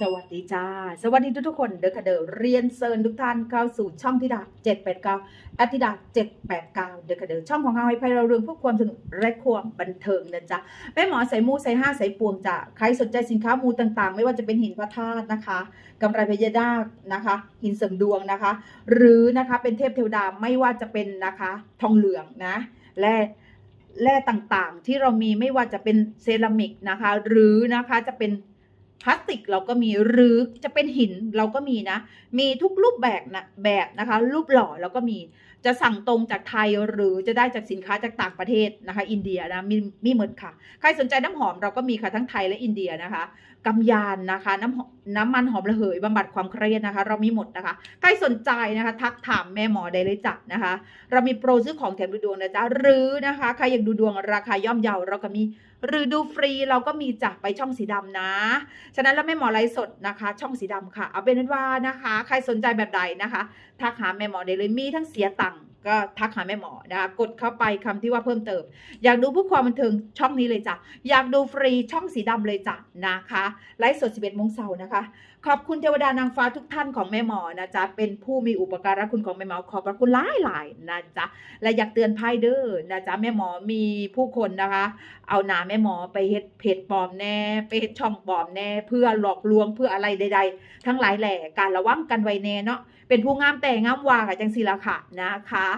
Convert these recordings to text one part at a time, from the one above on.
สวัสดีจ้า สวัสดีทุกทุกคนเด้อค่ะเดอเรียนเซิญทุกท่านเข้าสู่ช่องธิดา 789อธิดา 789 เด้อค่ะเดอช่องของเราให้พเราเรื่องพวกความสนุกและความบันเทิงนะจ๊ะแม่หมอใส่มูใส่ห้าใส่ปวงจ้ะใครสนใจสินค้ามูต่างๆ ไม่ว่าจะเป็นหินพระธาตุนะคะกำไรพญานาคนะคะ หินเสริมดวงนะคะ หรือนะคะเป็นเทพเทวดาไม่ว่าจะเป็นนะคะทองเหลืองนะและแร่ต่างๆ ที่เรามีไม่ว่าจะเป็นเซรามิกนะคะ หรือนะคะจะเป็น พลาสติกเราก็มีหรือจะเป็นหินเราก็มีนะ มีทุกรูปแบบนะแบบนะคะ รูปหล่อเราก็มีจะสั่งตรงจากไทยหรือจะได้จากสินค้าจากต่างประเทศนะคะ อินเดียนะมีมีหมดค่ะ ใครสนใจน้ำหอมเราก็มีค่ะทั้งไทยและอินเดียนะคะกำยานนะคะน้ำน้ำมันหอมระเหยบำบัดความเครียดนะคะ เรามีหมดนะคะ ใครสนใจนะคะ ทักถามแม่หมอได้เลยจ้ะนะคะ เรามีโปรซื้อของแถมดูดวงนะจ๊ะหรือนะคะใครอยากดูดวงราคาย่อมเยาเราก็มี หรือดูฟรีเราก็มีจากไปช่องสีดำนะ ฉะนั้นแล้วแม่หมอไลฟ์สดนะคะ ช่องสีดำค่ะ เอาเป็นว่านะคะ ใครสนใจแบบใดนะคะทักหาแม่หมอได้เลยมีทั้งเสียตังค์ก็ทักหาแม่หมอนะคะ กดเข้าไปคำที่ว่าเพิ่มเติม อยากดูผู้ความบันเทิงช่องนี้เลยจ้ะ อยากดูฟรีช่องสีดำเลยจ้ะนะคะ ไลฟ์สด 11โมงเช้านะคะ ขอบคุณเทวดานางฟ้าทุกท่านของแม่หมอนะจ๊ะ เป็นผู้มีอุปการะคุณของแม่หมอ ขอบพระคุณหลายหลายนะจ๊ะ และอยากเตือนภัยเด้อนะจ๊ะแม่หมอมีผู้คนนะคะ เอาหนาแม่หมอไปเฮ็ดเพจปลอมแน่ไปเฮ็ดช่องปลอมแน่ เพื่อหลอกลวงเพื่ออะไรใด ๆ ทั้งหลายแหล่การระวังกันไว้แน่เนาะเป็นผู้งามแต่งามวากับจังสีละค่ะนะคะ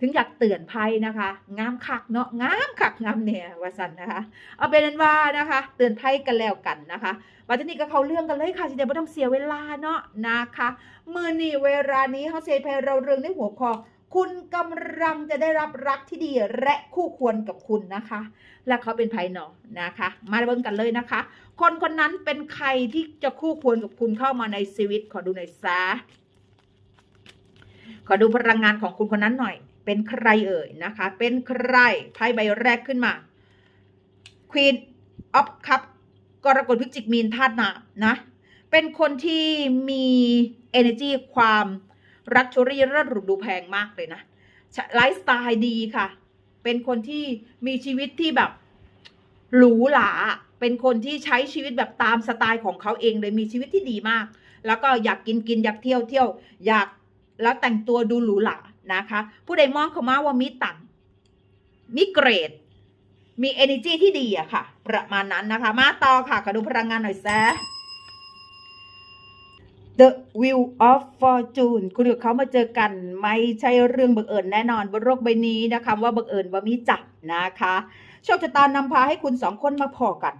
ถึงอยากเตือนภัยนะคะงามคักเนาะงามคักงามเนี่ยว่าสันนะคะ เอาเป็นนว่านะคะ เตือนภัยกันแล้วกันนะคะวันนี้ก็เขาเรื่องกันเลยค่ะสิเดี๋ยวไม่ต้องเสียเวลาเนาะนะคะมือนี่เวลานี้เขาเซเพเราเรื่องในหัวข้อคุณกำลังจะได้รับรักที่ดีและคู่ควรกับคุณนะคะ และเขาเป็นไพ่หนอนะคะ มาเบิ่งกันเลยนะคะ คนคนนั้นเป็นใครที่จะคู่ควรกับคุณเข้ามาในชีวิตขอดูหน่อยซะขอดูพลังงานของคุณคนนั้นหน่อย เป็นใครเอ่ยนะคะ เป็นใครไพ่ใบแรกขึ้นมา Queen of Cup กรกฎพฤศจิกมีนธาตุน้ำนะ เป็นคนที่มี energy ความรักชรีระหรูดูแพงมากเลยนะไลฟ์สไตล์ดีค่ะ เป็นคนที่มีชีวิตที่แบบหรูหราเป็นคนที่ใช้ชีวิตแบบตามสไตล์ของเขาเองเลยมีชีวิตที่ดีมาก แล้วก็อยากกินกินอยากเที่ยวเที่ยวอยากแล้วแต่งตัวดูหรูหรา นะคะ ผู้ใดมองเขามาว่ามีตังมีเกรด มี energy ที่ดีอะค่ะ ประมาณนั้นนะคะ มาต่อค่ะขอดูพลังงานหน่อยแซะ The Wheel of Fortune คุณกับเขามาเจอกัน ไม่ใช่เรื่องบังเอิญแน่นอนบนโลกใบนี้นะคะว่าบังเอิญว่ามีจักนะคะโชคชะตานำพาให้คุณสองคนมาพอกัน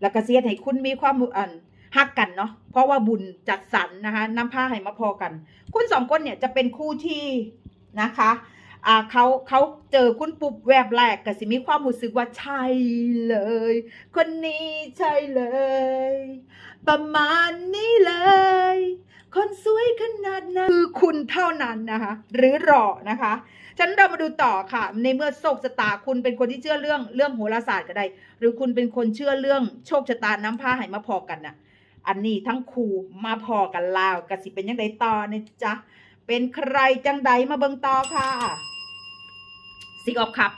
แล้วก็เสียให้คุณมีความอัน ฮักกันเนาะเพราะว่าบุญจัดสรรนะคะน้ำพาให้มาพอกัน คุณสองคนเนี่ยจะเป็นคู่ที่นะคะอ่าเขาเขาเจอคุณปุ๊บแวบแรกก็สิมีความรู้สึกว่าใช่เลย คนนี้ใช่เลย ประมาณนี้เลย คนสวยขนาดนั้นคือคุณเท่านั้นนะคะ หรือหรอนะคะฉันเรามาดูต่อค่ะ ในเมื่อโชคชะตาคุณเป็นคนที่เชื่อเรื่องเรื่องโหราศาสตร์ก็ได้ หรือคุณเป็นคนเชื่อเรื่องโชคชะตาน้ำพาให้มาพอกันน่ะ อันนี้ทั้งครูมาพอกันลาวกะสิเป็นยังไงต่อเนี่ยจ๊ะเป็นใครจังใดมาเบิงต่อค่ะซิกออฟครับ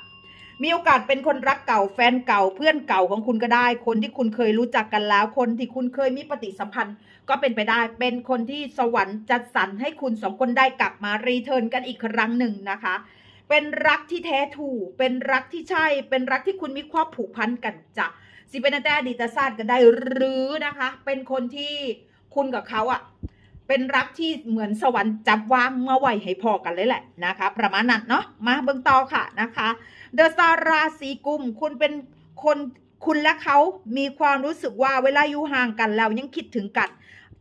มีโอกาสเป็นคนรักเก่าแฟนเก่าเพื่อนเก่าของคุณก็ได้ คนที่คุณเคยรู้จักกันแล้ว คนที่คุณเคยมีปฏิสัมพันธ์ ก็เป็นไปได้ เป็นคนที่สวรรค์จัดสรรให้คุณสองคนได้กลับมารีเทิร์นกันอีกครั้งหนึ่งนะคะ เป็นรักที่แท้ถูกเป็นรักที่ใช่ เป็นรักที่คุณมีความผูกพันกันจ้ะ สิเป็นแต่อดีตศาสตร์ก็ได้หรือนะคะ เป็นคนที่คุณกับเขาอะเป็นรักที่เหมือนสวรรค์จับวางมาไหวให้พอกันเลยแหละนะคะ ประมาณนั้นเนาะมาเบิ่งต่อค่ะนะคะเดอะซาราศีกุมคุณเป็นคนคุณและเขามีความรู้สึกว่าเวลาอยู่ห่างกันแล้วยังคิดถึงกัน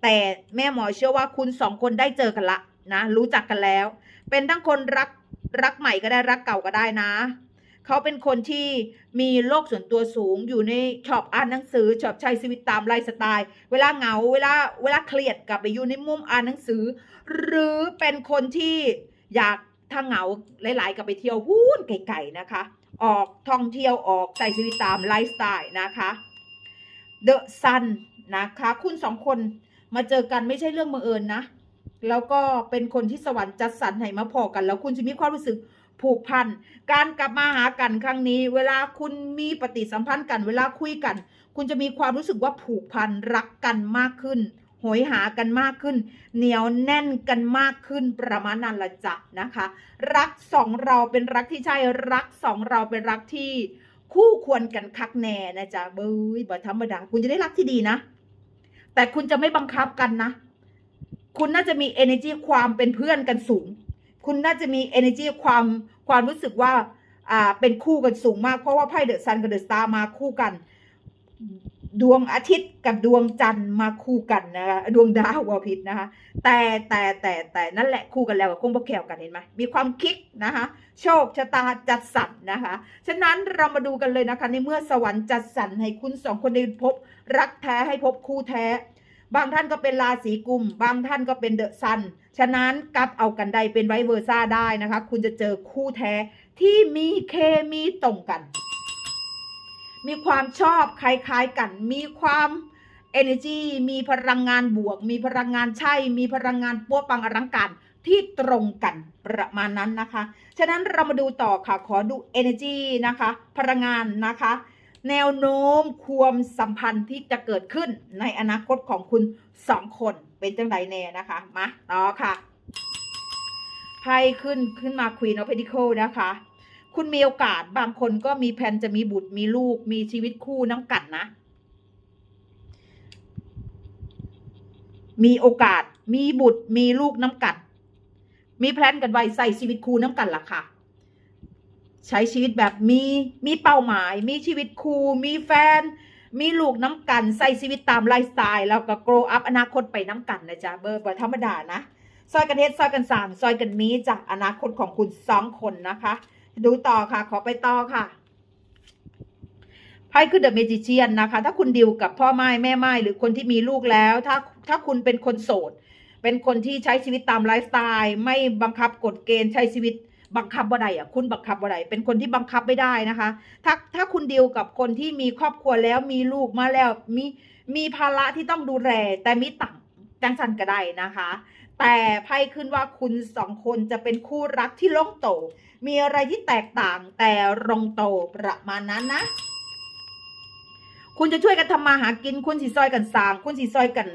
แต่แม่หมอเชื่อว่าคุณสองคนได้เจอกันละนะรู้จักกันแล้ว เป็นทั้งคนรักรักใหม่ก็ได้รักเก่าก็ได้นะ เขาเป็นคนที่มีโลกส่วนตัวสูงอยู่ในชอบอ่านหนังสือชอบใช้ชีวิตตามไลฟ์สไตล์ เวลาเหงาเวลาเวลาเครียดกลับไปอยู่ในมุมอ่านหนังสือ หรือเป็นคนที่อยากถ้าเหงาหลาย ๆ กับไปเที่ยววู้นไกลๆนะคะ ออกท่องเที่ยวออกใช้ชีวิตตามไลฟ์สไตล์นะคะ The Sun นะคะ คุณสองคนมาเจอกันไม่ใช่เรื่องบังเอิญนะ แล้วก็เป็นคนที่สวรรค์จัดสรรให้มาพอกัน แล้วคุณจะมีความรู้สึก ผูกพัน การกลับมาหากันครั้งนี้ เวลาคุณมีปฏิสัมพันธ์กัน เวลาคุยกัน คุณจะมีความรู้สึกว่าผูกพันรักกันมากขึ้นโหยหากันมากขึ้น เหนียวแน่นกันมากขึ้นประมาณนั้นละจ้ะนะคะ รักสองเราเป็นรักที่ใช่รักสองเราเป็นรักที่คู่ควรกันคักแน่นะจ๊ะเบ้ยบ่ธรรมดา คุณจะได้รักที่ดีนะ แต่คุณจะไม่บังคับกันนะ คุณน่าจะมี energy ความเป็นเพื่อนกันสูง คุณน่าจะมี energy ความ ความรู้สึกว่าอ่าเป็นคู่กันสูงมาก เพราะว่าไพ่เดอะซันกับเดอะสตาร์มาคู่กัน ดวงอาทิตย์กับดวงจันทร์มาคู่กันนะคะดวงดาววาพิษนะคะ แต่แต่แต่แต่นั่นแหละคู่กันแล้วกับคงบกแขวกันเห็นไหมมีความคิกนะคะโชคชะตาจัดสรรนะคะ ฉะนั้นเรามาดูกันเลยนะคะ ในเมื่อสวรรค์จัดสรรให้คุณสองคนได้พบ รักแท้ให้พบคู่แท้ บางท่านก็เป็นราศีกุม บางท่านก็เป็นเดอะซัน ฉะนั้นกับเอากันใดเป็นไวเวอร์ซ่าได้นะคะ คุณจะเจอคู่แท้ที่มีเคมีตรงกัน มีความชอบคล้ายๆกัน มีความ energy มีพลังงานบวก มีพลังงานใช่ มีพลังงานปัวปังอลังการที่ตรงกันประมาณนั้นนะคะ ฉะนั้นเรามาดูต่อค่ะ ขอดู energy นะคะ พลังงานนะคะ แนวโน้มความสัมพันธ์ที่จะเกิดขึ้นในอนาคตของคุณสองคน เป็นจังไดแน่นะคะมาต่อค่ะไพ่ขึ้นขึ้นมา Queen of Pentacles นะคะ คุณมีโอกาสบางคนก็มีแผนจะมีบุตรมีลูกมีชีวิตคู่น้ำกัดนะ มีโอกาสมีบุตรมีลูกน้ำกัด มีแพลนกันไว้ใส่ชีวิตคู่น้ำกันล่ะค่ะ ใช้ชีวิตแบบมีมีเป้าหมาย มีชีวิตคู่มีแฟน มีลูกน้ำกันใส่ชีวิตตามไลฟ์สไตล์แล้วก็ grow up อนาคตไปน้ำกันนะจ๊ะเบอร์บธรรมดานะ ซอยกันเฮ็ดซอยกันสางซอยกันมีจากอนาคตของคุณสองคนนะคะ ดูต่อค่ะ ขอไปต่อค่ะไพ่คือเดอะเมจิเชียนนะคะ ถ้าคุณดิวกับพ่อไม้แม่ไม้หรือคนที่มีลูกแล้ว ถ้าถ้าคุณเป็นคนโสด เป็นคนที่ใช้ชีวิตตามไลฟ์สไตล์ ไม่บังคับกฎเกณฑ์ใช้ชีวิต บังคับบ่ได้อะคุณบังคับบ่ได้เป็นคนที่บังคับไม่ได้นะคะ ถ้าถ้าคุณดิวกับคนที่มีครอบครัวแล้วมีลูกมาแล้วมีมีภาระที่ต้องดูแลแต่มีต่างจังสันก็ได้นะคะ แต่ไพ่ขึ้นว่าคุณสองคนจะเป็นคู่รักที่ลงโต มีอะไรที่แตกต่างแต่ลงโตประมาณนั้นนะ คุณจะช่วยกันทำมาหากิน คุณสีซอยกันสางคุณสีซอยกัน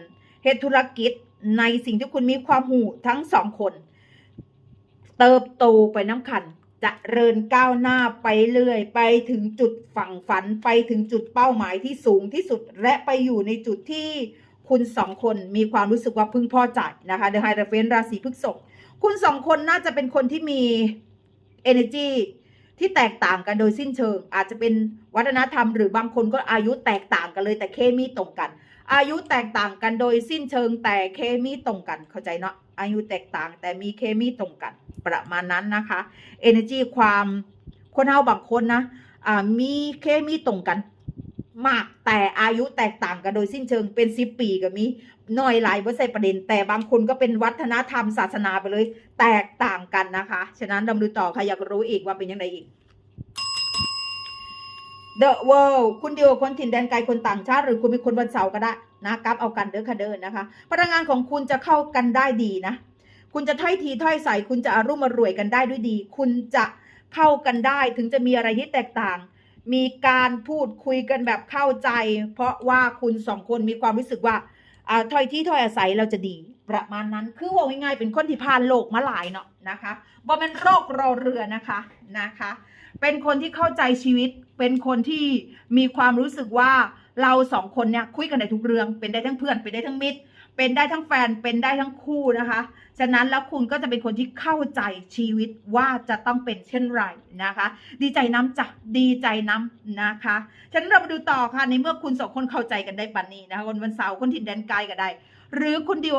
เฮ็ดธุรกิจในสิ่งที่คุณมีความหูทั้งสองคน เติบโตไปน้ำขันจะเริญก้าวหน้าไปเรื่อย ไปถึงจุดฝั่งฝันไปถึงจุดเป้าหมายที่สูงที่สุด และไปอยู่ในจุดที่คุณสองคนมีความรู้สึกว่าพึงพอใจนะคะเดอะไฮเดรเฟนราศีพฤษภคุณสองคนน่าจะเป็นคนที่มี energy ที่แตกต่างกันโดยสิ้นเชิง อาจจะเป็นวัฒนธรรมหรือบางคนก็อายุแตกต่างกันเลยแต่เคมีตรงกัน อายุแตกต่างกันโดยสิ้นเชิงแต่เคมีตรงกันเข้าใจเนาะอายุแตกต่างแต่มีเคมีตรงกัน ประมาณนั้นนะคะ energy ความคนเฮาบางคนนะอ่ามีเคมีตรงกันมากแต่อายุแตกต่างกันโดยสิ้นเชิงเป็นสิบปีก็มีน้อยหลายบ่ใช่ประเด็น แต่บางคนก็เป็นวัฒนธรรมศาสนาไปเลย แตกต่างกันนะคะ ฉะนั้นเราดูต่อค่ะอยากรู้อีกว่าเป็นยังไงอีก The World คุณเดียวคนถิ่นแดนไกลคนต่างชาติ หรือคุณเป็นคนวันเสาร์ก็ได้นะกลับเอากันเด้อค่ะเดินนะคะ พลังงานของคุณจะเข้ากันได้ดีนะ คุณจะถ้อยทีถ้อยใสคุณจะอารุ่มอรวยกันได้ด้วยดี คุณจะเข้ากันได้ถึงจะมีอะไรที่แตกต่าง มีการพูดคุยกันแบบเข้าใจ เพราะว่าคุณสองคนมีความรู้สึกว่า ถ้อยที่ถ้อยอาศัยเราจะดี ประมาณนั้นคือว่าง่ายๆเป็นคนที่ผ่านโลกมาหลายเนาะนะคะบ่เป็นโรครอเรือนะคะนะคะ เป็นคนที่เข้าใจชีวิต เป็นคนที่มีความรู้สึกว่าเราสองคนเนี่ยคุยกันได้ทุกเรื่อง เป็นได้ทั้งเพื่อนเป็นได้ทั้งมิตร เป็นได้ทั้งแฟนเป็นได้ทั้งคู่นะคะ ฉะนั้นแล้วคุณก็จะเป็นคนที่เข้าใจชีวิตว่าจะต้องเป็นเช่นไรนะคะ ดีใจน้ำจ้ะดีใจน้ำนะคะ ฉะนั้นเรามาดูต่อค่ะในเมื่อคุณสองคนเข้าใจกันได้บันนี้นะคะวันวันเสาร์คนถิ่นแดนไกลก็ได้ หรือคุณดิว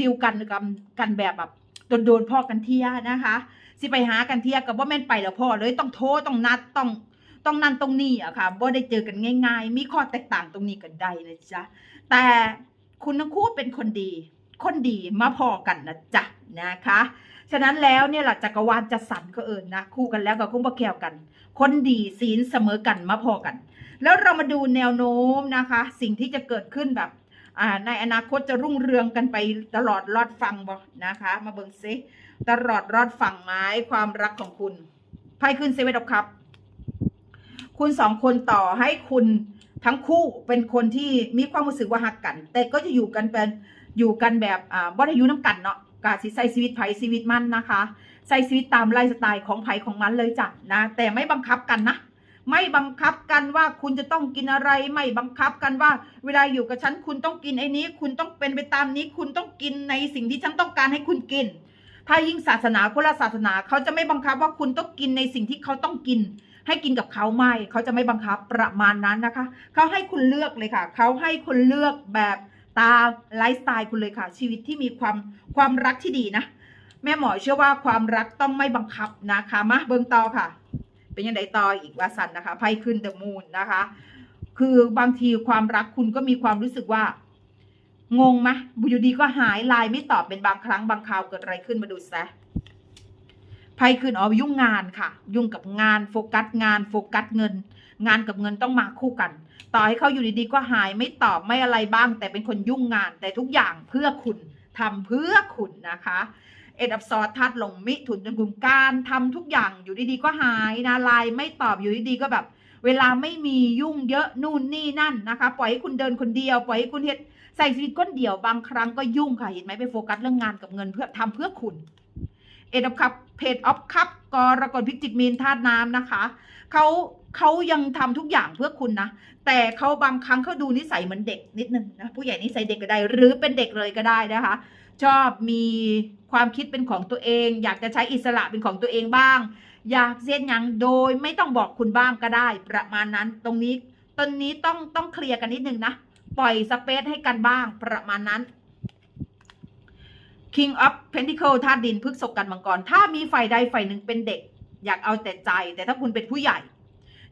ดิวกันกันกันแบบแบบโดนโดนๆพ่อกันเที่ยนะคะ สิไปหากันเที่ยกับว่าแม่นไปแล้วพ่อเลยต้องโทรต้องนัดต้องต้องนั่นตรงนี้อะค่ะบ่ได้เจอกันง่าย ๆ มีข้อแตกต่างตรงนี้กันได้นะจ๊ะแต่ คุณทั้งคู่เป็นคนดี คนดีมาพอกันนะจ๊ะนะคะ ฉะนั้นแล้วเนี่ยแหละจักรวาลจะสั่นก็เอิญนะ คู่กันแล้วก็คงบ่แควกัน คนดีศีลเสมอกันมาพอกัน แล้วเรามาดูแนวโน้มนะคะ สิ่งที่จะเกิดขึ้นแบบในอนาคตจะรุ่งเรืองกันไปตลอดรอดฟังบ่นะคะ มาเบิ่งซิตลอดรอดฝังไม้ความรักของคุณไพ่ขึ้นเซเว่นออฟคัพคุณสองคนต่อให้คุณ ทั้งคู่เป็นคนที่มีความรู้สึกว่าหักกัน แต่ก็จะอยู่กันเป็นอยู่กันแบบอ่าบ่ได้อยู่น้ำกันเนาะกาสิใช้ชีวิตไผชีวิตมันนะคะใช้ชีวิตตามไลฟ์สไตล์ของไผของมันเลยจ้ะนะแต่ไม่บังคับกันนะไม่บังคับกันว่าคุณจะต้องกินอะไร ไม่บังคับกันว่า เวลาอยู่กับฉันคุณต้องกินไอ้นี้ คุณต้องเป็นไปตามนี้ คุณต้องกินในสิ่งที่ฉันต้องการให้คุณกิน ถ้ายิ่งศาสนาคนละศาสนาเขาจะไม่บังคับว่าคุณต้องกินในสิ่งที่เขาต้องกิน ให้กินกับเขาไม่เขาจะไม่บังคับประมาณนั้นนะคะ เขาให้คุณเลือกเลยค่ะ เขาให้คุณเลือกแบบตามไลฟ์สไตล์คุณเลยค่ะ ชีวิตที่มีความความรักที่ดีนะ แม่หมอเชื่อว่าความรักต้องไม่บังคับนะคะมาเบิ่งต่อค่ะ เป็นยังไงต่ออีกว่าสันนะคะไพ่ขึ้นเดอะมูนนะคะ คือบางทีความรักคุณก็มีความรู้สึกว่างงไหมอยู่ดีก็หายไลน์ไม่ตอบเป็นบางครั้งบางคราวเกิดอะไรขึ้นมาดูซะ ไพ่ขึ้นอ๋อยุ่งงานค่ะ ยุ่งกับงานโฟกัสงานโฟกัสเงิน งานกับเงินต้องมาคู่กัน ต่อให้เขาอยู่ดีๆก็หายไม่ตอบไม่อะไรบ้าง แต่เป็นคนยุ่งงาน แต่ทุกอย่างเพื่อคุณทำเพื่อคุณนะคะเอ็ดอับซอร์ทัดลงมิถุนจนกลุ่มการทำทุกอย่างอยู่ดีๆก็หายนะไลน์ไม่ตอบอยู่ดีๆก็แบบ เวลาไม่มียุ่งเยอะนู่นนี่นั่นนะคะ ปล่อยให้คุณเดินคนเดียว ปล่อยให้คุณเฮ็ดใส่ชีวิตก้นเดียวบางครั้งก็ยุ่งค่ะเห็นไหมไปโฟกัสเรื่องงานกับเงินเพื่อทำเพื่อคุณ เอ็ดอับคัพเพจออฟคัพกรกฎพิจิกมีนธาตุน้ำนะคะเขาเขายังทำทุกอย่างเพื่อคุณนะ แต่เขาบางครั้งเขาดูนิสัยเหมือนเด็กนิดนึงนะผู้ใหญ่นิสัยเด็กก็ได้ หรือเป็นเด็กเลยก็ได้นะคะ ชอบมีความคิดเป็นของตัวเอง อยากจะใช้อิสระเป็นของตัวเองบ้าง อยากเสียนยังโดยไม่ต้องบอกคุณบ้างก็ได้ ประมาณนั้นตรงนี้ตอนนี้ต้องต้องเคลียร์กันนิดนึงนะ ปล่อยสเปซให้กันบ้างประมาณนั้น King of Pentacle ธาตุดินพฤกษกันมังกร ถ้ามีฝ่ายใดฝ่ายหนึ่งเป็นเด็ก อยากเอาแต่ใจ แต่ถ้าคุณเป็นผู้ใหญ่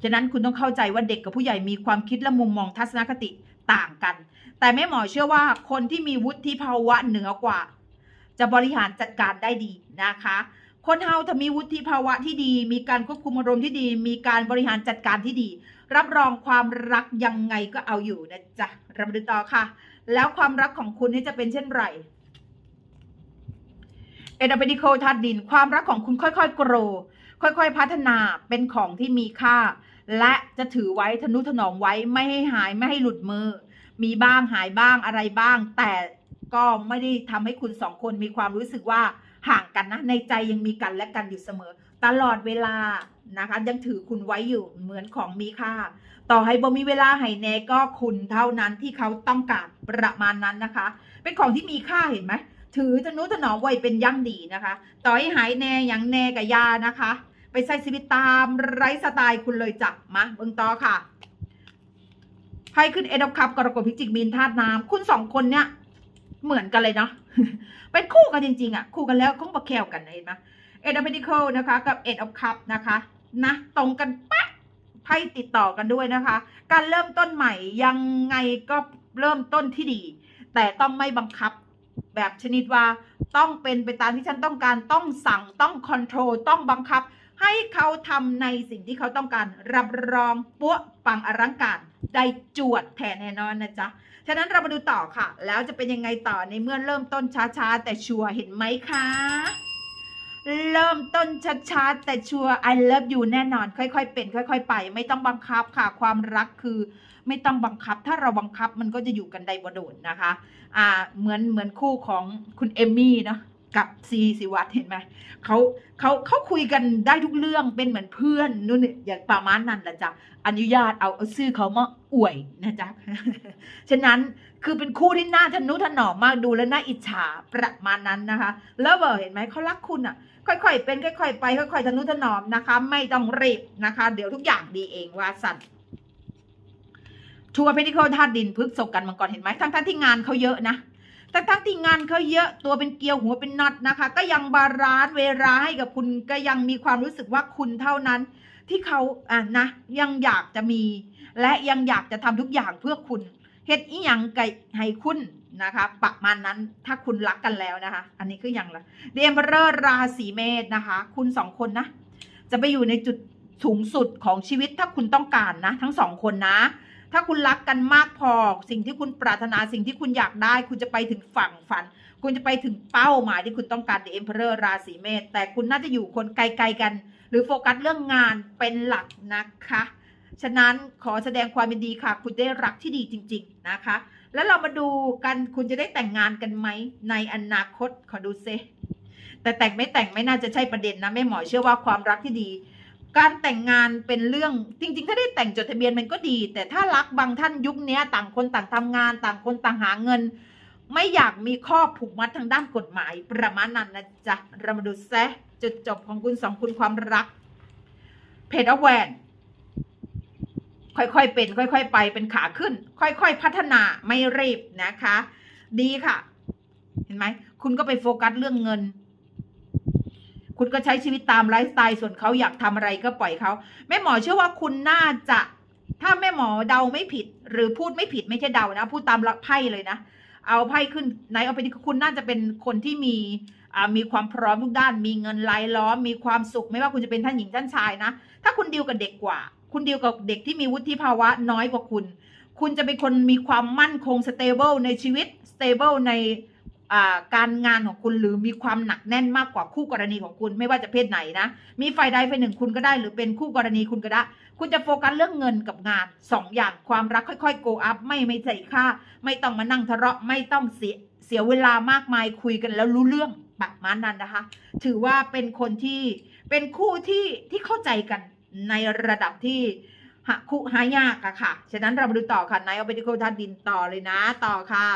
ฉะนั้นคุณต้องเข้าใจว่าเด็กกับผู้ใหญ่มีความคิดและมุมมองทัศนคติต่างกัน แต่แม่หมอเชื่อว่าคนที่มีวุฒิภาวะเหนือกว่า จะบริหารจัดการได้ดีนะคะ คนเฮาถ้ามีวุฒิภาวะที่ดี มีการควบคุมอารมณ์ที่ดี มีการบริหารจัดการที่ดี รับรองความรักยังไงก็เอาอยู่นะจ๊ะรามาดูต่อค่ะ แล้วความรักของคุณนี่จะเป็นเช่นไร เอดาเปดิโคธาตุดิน ความรักของคุณค่อยๆ โกรค่อยๆ พัฒนาเป็นของที่มีค่า และจะถือไว้ทนุถนอมไว้ไม่ให้หายไม่ให้หลุดมือ มีบ้างหายบ้างอะไรบ้าง แต่ก็ไม่ได้ทำให้คุณสองคนมีความรู้สึกว่าห่างกันนะ ในใจยังมีกันและกันอยู่เสมอ ตลอดเวลานะคะ ยังถือคุณไว้อยู่เหมือนของมีค่า ต่อให้บ่มีเวลาให้แน่ก็คุณเท่านั้นที่เขาต้องการประมาณนั้นนะคะ เป็นของที่มีค่าเห็นไหม ถือทนุถนอมไว้เป็นยั่งดีนะคะ ต่อให้หายแน่อย่างแน่กับยานะคะ ไปใช้ชีวิตตามไร้สไตล์คุณเลยจับมาเบิ่งต่อค่ะไพ่ขึ้นเอ็ดอคัพกรกฎพิจิกมีนธาตุน้ำคุณสองคนเนี่ยเหมือนกันเลยเนาะเป็นคู่กันจริงๆอะคู่กันแล้วคงประแควกันเห็นไหมเอ็ดอ p พ n ิเคิลนะคะ กับเอ็ดอคัพนะคะนะตรงกันปั๊บไพ่ติดต่อกันด้วยนะคะ การเริ่มต้นใหม่ยังไงก็เริ่มต้นที่ดี แต่ต้องไม่บังคับ แบบชนิดว่าต้องเป็นไปตามที่ฉันต้องการต้องสั่งต้องคอนโทรลต้องบังคับ ให้เขาทำในสิ่งที่เขาต้องการรับรองปั้วปังอลังการได้จวดแทนแน่นอนนะจ๊ะฉะนั้นเรามาดูต่อค่ะ แล้วจะเป็นยังไงต่อในเมื่อเริ่มต้นช้าๆ แต่ชัวร์เห็นไหมคะเริ่มต้นช้าๆแต่ชัวร์ I love you แน่นอน ค่อยๆ เป็น ค่อย ๆ ไป ไม่ต้องบังคับค่ะ ความรักคือ ไม่ต้องบังคับ ถ้าเราบังคับมันก็จะอยู่กันได้บ่โดนนะคะอ่าเหมือนเหมือนคู่ของคุณเอมมี่เนาะกับซีสิวัตเห็นไหมเขาเขาเขาคุยกันได้ทุกเรื่องเป็นเหมือนเพื่อนนู่นนี่อย่างประมาณนั้นแหละจ้ะอนุญาตเอาเอาชื่อเขามาอวยนะจ๊ะฉะนั้นคือเป็นคู่ที่น่าทนุถนอมมากดูแล้วน่าอิจฉาประมาณนั้นนะคะ แล้วเบอร์เห็นไหมเขารักคุณอะ ค่อยๆเป็นค่อย ๆ ไปค่อยๆทนุถนอมนะคะ ไม่ต้องรีบนะคะ เดี๋ยวทุกอย่างดีเองว่าสัน ทัวร์เพนิโคธาตุดินพึกษกกันมังกรเห็นไหมทั้งๆที่งานเขาเยอะนะทั้งทั้งที่งานเขาเยอะตัวเป็นเกลียวหัวเป็นน็อตนะคะ ก็ยังบาลานซ์เวลาให้กับคุณก็ยังมีความรู้สึกว่าคุณเท่านั้น ที่เขาอะนะยังอยากจะมี และยังอยากจะทำทุกอย่างเพื่อคุณเฮ็ดอีหยังไก่ให้คุณนะคะประมาณนั้นถ้าคุณรักกันแล้วนะคะ อันนี้คืออย่างละเดมเบอร์ราศีเมษนะคะ คุณสองคนนะ จะไปอยู่ในจุดสูงสุดของชีวิตถ้าคุณต้องการนะ ทั้งสองคนนะ ถ้าคุณรักกันมากพอ สิ่งที่คุณปรารถนาสิ่งที่คุณอยากได้ คุณจะไปถึงฝั่งฝัน คุณจะไปถึงเป้าหมายที่คุณต้องการ The Emperor ราศีเมษแต่คุณน่าจะอยู่คนไกลๆกัน หรือโฟกัสเรื่องงานเป็นหลักนะคะ ฉะนั้นขอแสดงความยินดีค่ะ คุณได้รักที่ดีจริง ๆนะคะ แล้วเรามาดูกันคุณจะได้แต่งงานกันไหมในอนาคตขอดูเซแต่แต่งไม่แต่งไม่น่าจะใช่ประเด็นนะแม่หมอเชื่อว่าความรักที่ดี การแต่งงานเป็นเรื่องจริง ๆ ถ้าได้แต่งจดทะเบียนมันก็ดี แต่ถ้ารักบางท่านยุคนี้ต่างคนต่างทำงาน ต่างคนต่างหาเงิน ไม่อยากมีข้อผูกมัดทางด้านกฎหมาย ประมาณนั้นนะจ๊ะเรามาดูแซะจุดจบของคุณสองคุณความรัก เพจอแวนค่อยๆเป็น ค่อย ๆ ไปเป็นขาขึ้น ค่อย ๆ พัฒนาไม่รีบนะคะ ดีค่ะ เห็นไหมคุณก็ไปโฟกัสเรื่องเงิน คุณก็ใช้ชีวิตตามไลฟ์สไตล์ส่วนเขาอยากทำอะไรก็ปล่อยเขาแม่หมอเชื่อว่าคุณน่าจะ ถ้าแม่หมอเดาไม่ผิด หรือพูดไม่ผิดไม่ใช่เดานะ พูดตามไพ่เลยนะ เอาไพ่ขึ้นไหนเอาไปคุณน่าจะเป็นคนที่มีมีความพร้อมทุกด้าน มีเงินรายล้อมมีความสุขไม่ว่าคุณจะเป็นท่านหญิงท่านชายนะ ถ้าคุณดีลกับเด็กกว่า คุณดีลกับเด็กที่มีวุฒิภาวะน้อยกว่าคุณ คุณจะเป็นคนมีความมั่นคง stable ในชีวิต stable ใน การงานของคุณหรือมีความหนักแน่นมากกว่าคู่กรณีของคุณไม่ว่าจะเพศไหนนะ มีฝ่ายใดฝ่ายหนึ่งคุณก็ได้หรือเป็นคู่กรณีคุณก็ได้ คุณจะโฟกัสเรื่องเงินกับงานสองอย่างความรักค่อยๆ go up ไม่ไม่ใส่ค่า ไม่ต้องมานั่งทะเลาะไม่ต้องเสียเสียเวลามากมายคุยกันแล้วรู้เรื่องประมาณนั้นนะคะ ถือว่าเป็นคนที่เป็นคู่ที่ที่เข้าใจกันในระดับที่ หาคู่หายากอะค่ะ ฉะนั้นเรามาดูต่อค่ะนายเอาไปที่โคทันดินต่อเลยนะ ต่อค่ะ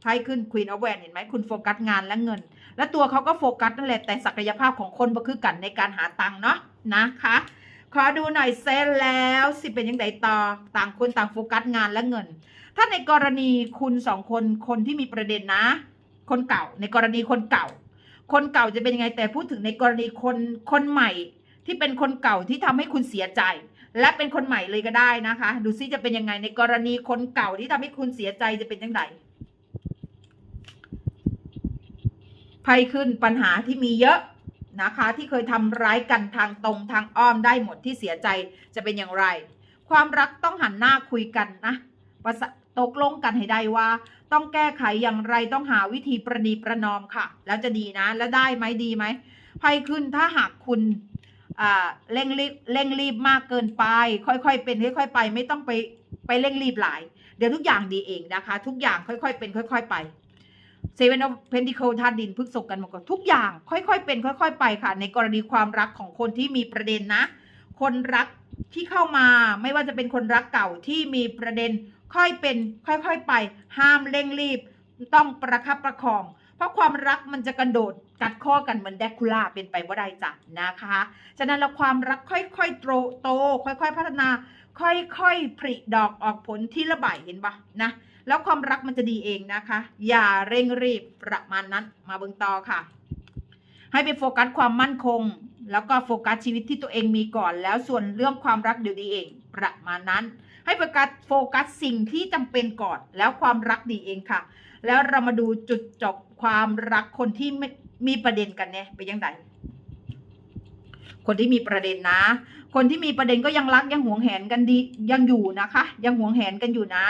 ไพ่ขึ้นควีนอ f แวนเห็นไหมคุณโฟกัสงานและเงิน และตัวเขาก็โฟกัสนั่นแหละแต่ศักยภาพของคนก็คือกันในการหาตังค์เนาะนะคะขอดูหน่อยเซนแล้วสิเป็นยังไงต่อต่างคนต่างโฟกัสงานและเงิน ถ้าในกรณีคุณสองคนคนที่มีประเด็นนะ คนเก่าในกรณีคนเก่า คนเก่าจะเป็นยังไงแต่พูดถึงในกรณีคนคนใหม่ ที่เป็นคนเก่าที่ทำให้คุณเสียใจ และเป็นคนใหม่เลยก็ได้นะคะ ดูซิจะเป็นยังไงในกรณีคนเก่าที่ทำให้คุณเสียใจจะเป็นยังไงไพ่ขึ้นปัญหาที่มีเยอะนะคะ ที่เคยทำร้ายกันทางตรงทางอ้อมได้หมดที่เสียใจจะเป็นอย่างไร ความรักต้องหันหน้าคุยกันนะประสตกลงกันให้ได้ว่า ต้องแก้ไขอย่างไรต้องหาวิธีประนีประนอมค่ะ แล้วจะดีนะ แล้วได้ไหมดีไหมไพ่ขึ้นถ้าหากคุณ เร่งรีบเร่งรีบมากเกินไป ค่อยๆเป็นค่อยๆไป ไม่ต้องไปไปเร่งรีบหลาย เดี๋ยวทุกอย่างดีเองนะคะ ทุกอย่างค่อยๆเป็น ค่อย ๆ ไปเซเว่นออฟเพนดิเคิลธาตุดินพฤกษกกันมาก่อนทุกอย่าง ค่อยๆเป็น ค่อย ๆ ไปค่ะ ในกรณีความรักของคนที่มีประเด็นนะ คนรักที่เข้ามาไม่ว่าจะเป็นคนรักเก่าที่มีประเด็น ค่อยเป็น ค่อยๆไป ห้ามเร่งรีบ ต้องประคับประคอง เพราะความรักมันจะกระโดด กัดข้อกันเหมือนแดกคูล่าเป็นไปว่าได้จ้ะนะคะ ฉะนั้นแล้วความรักค่อยๆโตโต ค่อยๆพัฒนา ค่อยๆผลิดอกออกผลที่ละใบเห็นปะนะ แล้วความรักมันจะดีเองนะคะ อย่าเร่งรีบประมาณนั้นมาเบิ่งต่อค่ะ ให้ไปโฟกัสความมั่นคง แล้วก็โฟกัสชีวิตที่ตัวเองมีก่อน แล้วส่วนเรื่องความรักเดี๋ยวดีเอง ประมาณนั้น ให้โฟกัสโฟกัสสิ่งที่จำเป็นก่อน แล้วความรักดีเองค่ะ แล้วเรามาดูจุดจบความรักคนที่ไมีประเด็นกันเนี่ยไปยังไงคนที่มีประเด็นนะ คนที่มีประเด็นก็ยังรักยังหวงแหนกันดียังอยู่นะคะ ยังหวงแหนกันอยู่นะ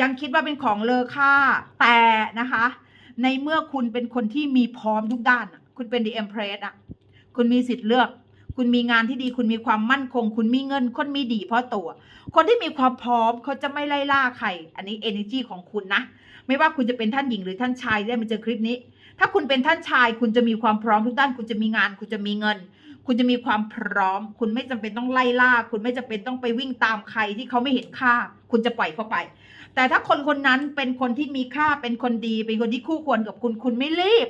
ยังคิดว่าเป็นของเลอค่าแต่นะคะ ในเมื่อคุณเป็นคนที่มีพร้อมทุกด้าน คุณเป็น the empress อะคุณมีสิทธิ์เลือก คุณมีงานที่ดี คุณมีความมั่นคง คุณมีเงิน คนมีดีเพราะตัว คนที่มีความพร้อมเขาจะไม่ไล่ล่าใคร อันนี้ energy ของคุณนะ ไม่ว่าคุณจะเป็นท่านหญิงหรือท่านชายได้มาเจอคลิปนี้ ถ้าคุณเป็นท่านชาย คุณจะมีความพร้อมทุกด้าน คุณจะมีงาน คุณจะมีเงิน คุณจะมีความพร้อม คุณไม่จำเป็นต้องไล่ล่า คุณไม่จำเป็นต้องไปวิ่งตามใครที่เขาไม่เห็นค่า คุณจะปล่อยเขาไป แต่ถ้าคนคนนั้นเป็นคนที่มีค่าเป็นคนดี เป็นคนที่คู่ควรกับคุณ คุณไม่รีบ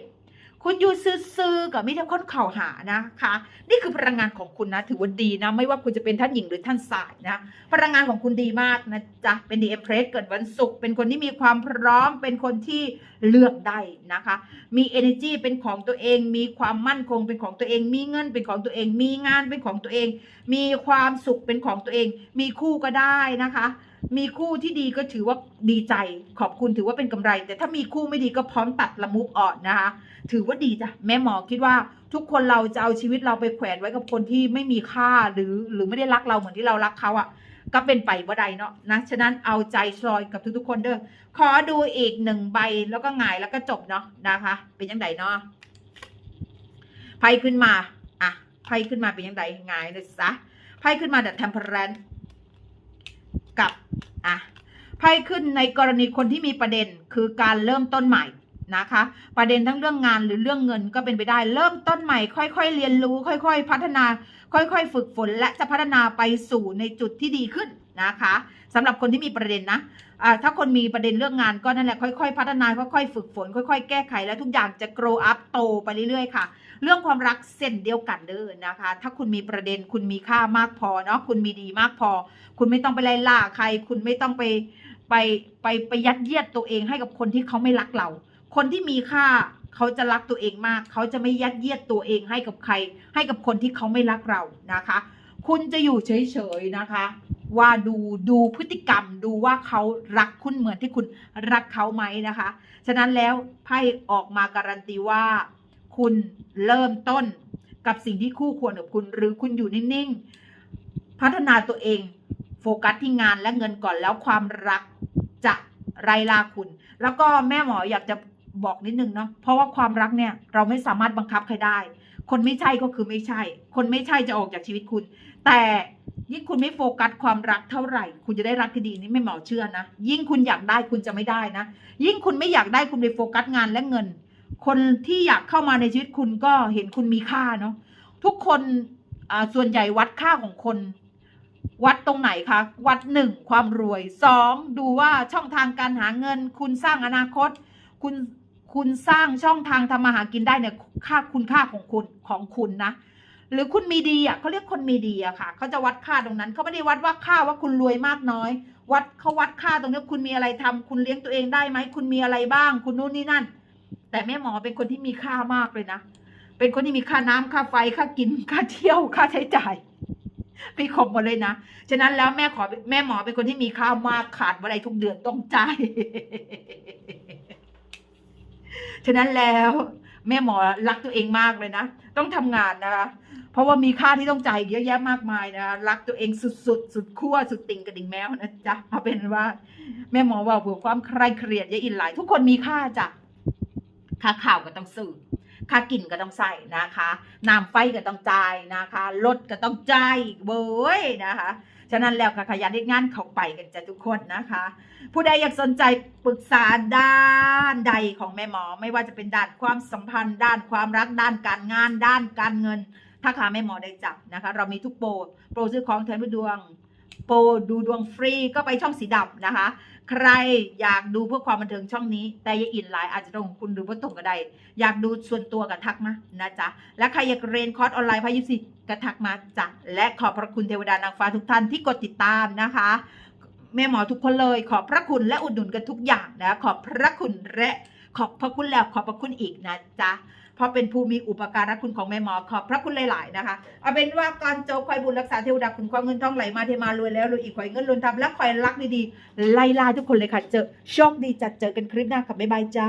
คุณอยู่ซื่อๆกับไม่ทำคนเข่าหานะคะ นี่คือพลังงานของคุณนะ ถือว่าดีนะ ไม่ว่าคุณจะเป็นท่านหญิงหรือท่านชายนะ พลังงานของคุณดีมากนะจ๊ะ เป็นดีเอ็มเพรสเกิดวันศุกร์ เป็นคนที่มีความพร้อม เป็นคนที่เลือกได้นะคะ มี energy เป็นของตัวเอง มีความมั่นคงเป็นของตัวเอง มีเงินเป็นของตัวเอง มีงานเป็นของตัวเอง มีความสุขเป็นของตัวเอง มีคู่ก็ได้นะคะ มีคู่ที่ดีก็ถือว่าดีใจ ขอบคุณถือว่าเป็นกำไร แต่ถ้ามีคู่ไม่ดีก็พร้อมตัดละมุกอ่อนนะคะ ถือว่าดีจ้ะแม่หมอคิดว่าทุกคนเราจะเอาชีวิตเราไปแขวนไว้กับคนที่ไม่มีค่าหรือหรือไม่ได้รักเราเหมือนที่เรารักเขาอะ่ะก็เป็นไปบ่ได้เนาะนะฉะนั้นเอาใจซอยกับทุกๆคนเด้อขอดูอีกหนึ่งใบแล้วก็หงายแล้วก็จบเนาะนะคะ เป็นยังไงเนาะไพ่ขึ้นมาอะไพ่ขึ้นมาเป็นยังไงง่ายเลยซะไพ่ขึ้นมาดัด temperance กับอะไพ่ขึ้นในกรณีคนที่มีประเด็นคือการเริ่มต้นใหม่นะคะ ประเด็นทั้งเรื่องงานหรือเรื่องเงินก็เป็นไปได้ เริ่มต้นใหม่ ค่อย ๆ เรียนรู้ ค่อย ๆ พัฒนา ค่อยๆ ฝึกฝน และจะพัฒนาไปสู่ในจุดที่ดีขึ้นนะคะสำหรับคนที่มีประเด็นนะอ่าถ้าคนมีประเด็นเรื่องงานก็นั่นแหละค่อย ๆ พัฒนาค่อยๆ ฝึกฝน ค่อย ๆ แก้ไขและทุกอย่างจะ grow up โตไปเรื่อยๆ ค่ะ เรื่องความรักเส้นเดียวกันเด้อนะคะ ถ้าคุณมีประเด็นคุณมีค่ามากพอเนาะคุณมีดีมากพอ คุณไม่ต้องไปไล่ล่าใคร คุณไม่ต้องไปไปไปไปยัดเยียดตัวเองให้กับคนที่เขาไม่รักเรา คนที่มีค่าเขาจะรักตัวเองมาก เขาจะไม่ยัดเยียดตัวเองให้กับใคร ให้กับคนที่เขาไม่รักเรานะคะ คุณจะอยู่เฉยๆนะคะ ว่าดูดูพฤติกรรมดูว่าเขารักคุณเหมือนที่คุณรักเขาไหมนะคะ ฉะนั้นแล้วไพ่ออกมาการันตีว่า คุณเริ่มต้นกับสิ่งที่คู่ควรกับคุณหรือคุณอยู่นิ่งๆ พัฒนาตัวเอง โฟกัสที่งานและเงินก่อนแล้วความรักจะไล่ล่าคุณ แล้วก็แม่หมออยากจะบอกนิดนึงเนาะเพราะว่าความรักเนี่ยเราไม่สามารถบังคับใครได้ คนไม่ใช่ก็คือไม่ใช่ คนไม่ใช่จะออกจากชีวิตคุณ แต่ยิ่งคุณไม่โฟกัสความรักเท่าไหร่ คุณจะได้รักที่ดีนี่ไม่หมอเชื่อนะยิ่งคุณอยากได้คุณจะไม่ได้นะ ยิ่งคุณไม่อยากได้คุณไปโฟกัสงานและเงิน คนที่อยากเข้ามาในชีวิตคุณก็เห็นคุณมีค่าเนาะทุกคนส่วนใหญ่วัดค่าของคน วัดตรงไหนคะ วัดหนึ่งความรวยสองดูว่าช่องทางการหาเงิน คุณสร้างอนาคต คุณคุณสร้างช่องทางทำมาหากินได้เนี่ยค่าคุณค่าของคุณของคุณนะหรือคุณมีดีอะเขาเรียกคนมีดีอะค่ะเขาจะวัดค่าตรงนั้นเขาไม่ได้วัดว่าค่าว่าคุณรวยมากน้อย วัดเขาวัดค่าตรงนี้คุณมีอะไรทำคุณเลี้ยงตัวเองได้ไหมคุณมีอะไรบ้าง คุณนู่นนี่นั่น แต่แม่หมอเป็นคนที่มีค่ามากเลยนะ เป็นคนที่มีค่าน้ำค่าไฟค่ากินค่าเที่ยวค่าใช้จ่ายมีครบหมดเลยนะ ฉะนั้นแล้วแม่ขอแม่หมอเป็นคนที่มีค่ามากขาดอะไรทุกเดือนต้องจ่าย ฉะนั้นแล้วแม่หมอรักตัวเองมากเลยนะ ต้องทำงานนะคะ เพราะว่ามีค่าที่ต้องจ่ายเยอะแยะมากมายนะ รักตัวเองสุดๆสุดขั้วสุดติ่งกระดิ่งแมวนะจ๊ะเอาเป็นว่า แม่หมอว่าเผื่อความใครเครียดยายอินหลาย ทุกคนมีค่าจ้ะ ค่าข่าวก็ต้องซื้อค่ากินก็ต้องใส่นะคะน้ำไฟก็ต้องจ่ายนะคะรถก็ต้องจ่ายเว้ยนะคะฉะนั้นแล้วก็ขยันเฮ็ดงานเข้าไปกันจ้ะทุกคนนะคะ ผู้ใดอยากสนใจปรึกษาด้านใดของแม่หมอ ไม่ว่าจะเป็นด้านความสัมพันธ์ ด้านความรักด้านการงาน ด้านการเงิน ถ้าขาแม่หมอได้จับนะคะ เรามีทุกโปรโปรซื้อของแทนดูดวง โปรดูดวงฟรีก็ไปช่องสีดำนะคะ ใครอยากดูเพื่อความบันเทิงช่องนี้ แต่อย่าอินไลน์อาจจะตรงคุณหรือว่าตรงก็ได้อยากดูส่วนตัวกับทักมานะจ๊ะและใครอยากเรียนคอร์สออนไลน์พายุสิก็ทักมาจ้ะและขอบพระคุณเทวดานางฟ้าทุกท่านที่กดติดตามนะคะแม่หมอทุกคนเลย ขอบพระคุณและอุดหนุนกันทุกอย่างนะขอบพระคุณและขอบพระคุณแล้วขอบพระคุณอีกนะจ๊ะ ราะเป็นผู้มีอุปการะคุณของแม่หมอขอบพระคุณหลาย ๆ นะคะ เอาเป็นว่าการโจคอยบุญรักษาเทวดาคุณความเงินทองไหลมาเทมารวยแล้วรวยอีกคอยเงินล้นทำและคอยรักดีๆไล่ล่าทุกคนเลยค่ะเจอโชคดีจัดเจอกันคลิปหน้าค่ะบ๊ายบายจ้า